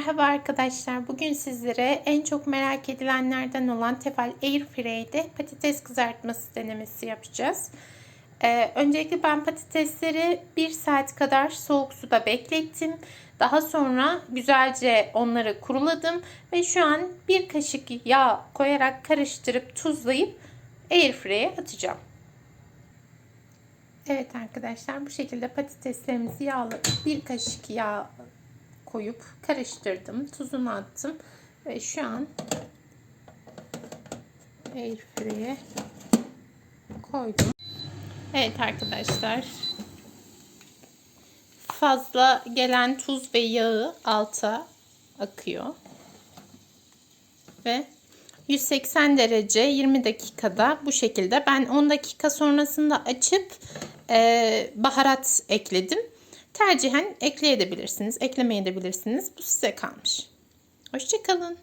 Merhaba arkadaşlar. Bugün sizlere en çok merak edilenlerden olan Tefal Airfryer'de patates kızartması denemesi yapacağız. Ee, öncelikle ben patatesleri 1 saat kadar soğuk suda beklettim. Daha sonra güzelce onları kuruladım ve şu an bir kaşık yağ koyarak karıştırıp tuzlayıp Airfryer'e atacağım. Evet arkadaşlar bu şekilde patateslerimizi yağlı bir kaşık yağ koyup karıştırdım. Tuzunu attım. Ve şu an airfryer'e koydum. Evet arkadaşlar. Fazla gelen tuz ve yağı alta akıyor. Ve 180 derece 20 dakikada bu şekilde. Ben 10 dakika sonrasında açıp e, baharat ekledim. Tercihen ekleyebilirsiniz, eklemeyebilirsiniz. Bu size kalmış. Hoşçakalın.